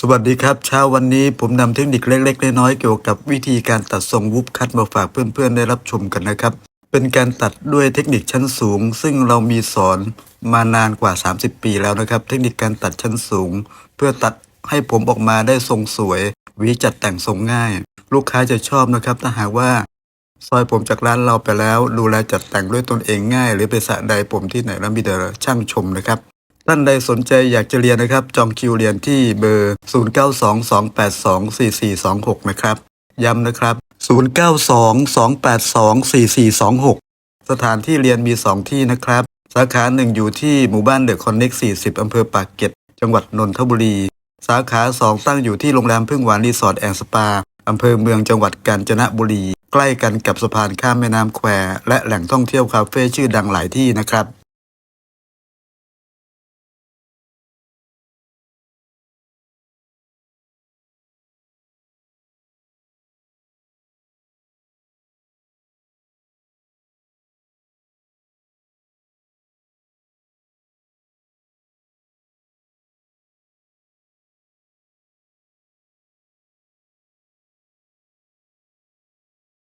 สวัสดีครับเช้าวันนี้ผมนำเทคนิคเล็กๆน้อยๆเกี่ยวกับวิธีการตัดทรงวุบคัดมาฝากเพื่อนๆได้รับชมกันนะครับ เป็นการตัดด้วยเทคนิคชั้นสูง ซึ่งเรามีสอนมานานกว่า 30 ปีแล้วนะครับ เทคนิคการตัดชั้นสูง เพื่อตัดให้ผมออกมาได้ทรงสวยวีจัดแต่งทรงง่าย ลูกค้าจะชอบนะครับถ้าหากว่า ซอยผมจากร้านเราไปแล้ว ดูแลจัดแต่งด้วยตนเองง่าย หรือไปสระใดผมที่ไหนแล้วมีแต่ช่างชมนะครับ ท่านใดสนใจอยากจะเรียนนะครับ จองคิวเรียนที่เบอร์ 0922824426 นะครับ ย้ำนะครับ 0922824426 สถานที่เรียนมี 2 ที่นะครับ สาขาหนึ่งอยู่ที่หมู่บ้านเดอะคอนเน็ก40 อำเภอปากเกร็ด จังหวัดนนทบุรี สาขา 2 ตั้งอยู่ที่โรงแรมพึ่งหวานรีสอร์ทแอนด์สปา อำเภอเมืองจังหวัดกาญจนบุรี ใกล้กันกับสะพานข้ามแม่น้ำแควและแหล่งท่องเที่ยวคาเฟ่ชื่อดังหลายที่นะครับ